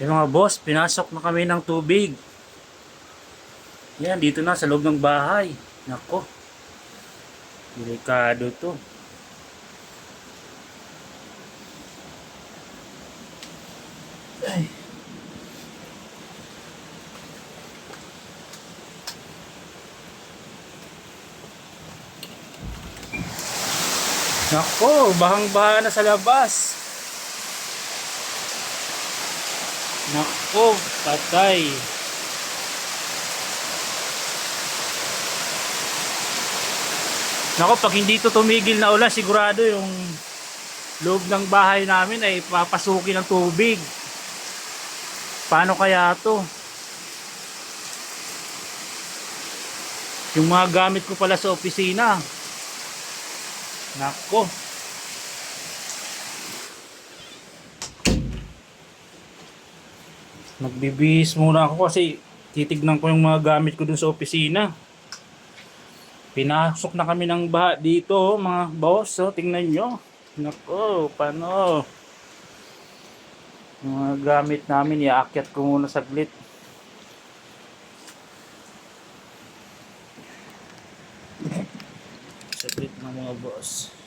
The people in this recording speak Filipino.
Yung mga boss, pinasok na kami ng tubig. Yan, dito na sa loob ng bahay. Nako. Delikado to. Ay. Nako, bahang-baha na sa labas. Nako, patay. Nako, pag hindi to tumigil na ulan, sigurado yung loob ng bahay namin ay papasukin ng tubig. Paano kaya to? Yung mga gamit ko pala sa opisina. Nako. Nagbibihis muna ako kasi titignan ko yung mga gamit ko dun sa opisina. Pinasok na kami ng baha dito, oh, mga boss. Oh, tingnan nyo. Nako, paano? Mga gamit namin, iaakyat ko muna saglit. Saglit ng mga boss.